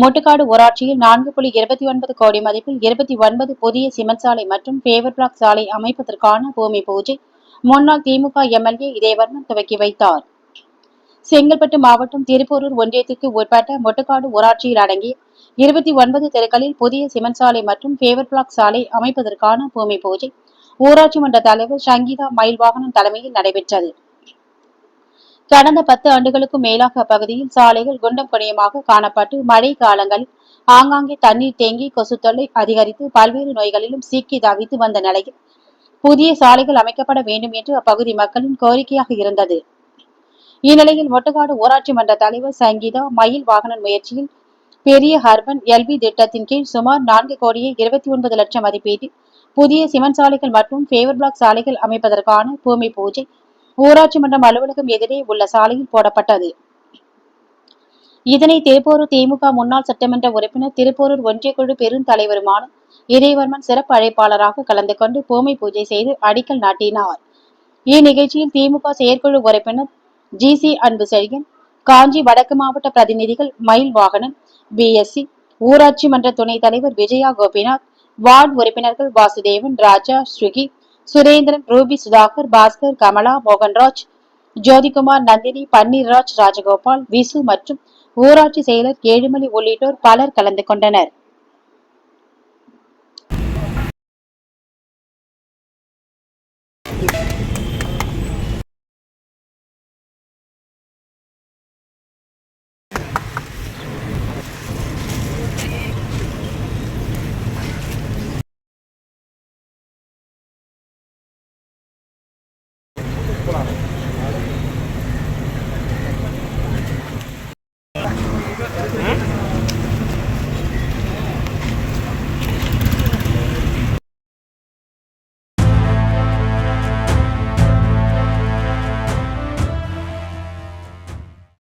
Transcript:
மொட்டுக்காடு ஊராட்சியில் நான்கு புள்ளி இருபத்தி ஒன்பது கோடி மதிப்பில் இருபத்தி ஒன்பது புதிய சிமெண்ட் சாலை மற்றும் பேவர் பிளாக் சாலை அமைப்பதற்கான பூமி பூஜை. முன்னாள் திமுக எம்எல்ஏ இதயவர்மன் துவக்கி வைத்தார். செங்கல்பட்டு மாவட்டம் திருப்போரூர் ஒன்றியத்திற்கு உட்பட்ட மொட்டுக்காடு ஊராட்சியில் அடங்கிய இருபத்தி ஒன்பது தெருக்களில் புதிய சிமெண்ட் சாலை மற்றும் பேவர் பிளாக் சாலை அமைப்பதற்கான பூமி பூஜை. ஊராட்சி மன்ற தலைவர் சங்கீதா மயில்வாகனன் தலைமையில் நடைபெற்றது. கடந்த பத்து ஆண்டுகளுக்கும் மேலாக அப்பகுதியில் சாலைகள் குண்டம் குடையமாக காணப்பட்டு மழை காலங்களில் ஆங்காங்கே தண்ணீர் தேங்கி கொசு தொல்லை அதிகரித்து பல்வேறு நோய்களிலும் சிக்கி தவித்து வந்த நிலையில் புதிய சாலைகள் அமைக்கப்பட வேண்டும் என்று அப்பகுதி மக்களின் கோரிக்கையாக இருந்தது. இந்நிலையில் மொட்டுக்காடு ஊராட்சி மன்ற தலைவர் சங்கீதா மயில் வாகனன் முயற்சியில் பெரிய ஹர்பன் எல்பி திட்டத்தின் கீழ் சுமார் நான்கு கோடியே இருபத்தி ஒன்பது லட்சம் மதிப்பீட்டில் புதிய சிமெண்ட் சாலைகள் மற்றும் பேவர் பிளாக் சாலைகள் அமைப்பதற்கான பூமி பூஜை ஊராட்சி மன்றம் அலுவலகம் எதிரே உள்ள சாலையில் போடப்பட்டது. இதனை தேப்போரூர் திமுக முன்னாள் சட்டமன்ற உறுப்பினர் திருப்போரூர் ஒன்றியக்குழு பெருந்தலைவருமான இதயவர்மன் சிறப்பு அழைப்பாளராக கலந்து கொண்டு பூமி பூஜை செய்து அடிக்கல் நாட்டினார். இந்நிகழ்ச்சியில் திமுக செயற்குழு உறுப்பினர் ஜி சி அன்பு செழியன் காஞ்சி வடக்கு மாவட்ட பிரதிநிதிகள் மயில் வாகனன் பிஎஸ்சி ஊராட்சி மன்ற துணைத் தலைவர் விஜயா கோபிநாத் வார்டு உறுப்பினர்கள் வாசுதேவன் ராஜா ஸ்ருகி சுரேந்திரன் ரூபி சுதாகர் பாஸ்கர் கமலா மோகன்ராஜ் ஜோதிகுமார் நந்தினி பன்னீர்ராஜ் ராஜகோபால் விசு மற்றும் ஊராட்சி செயலர் ஏழுமலை உள்ளிட்டோர் பலர் கலந்து கொண்டனர். circolare.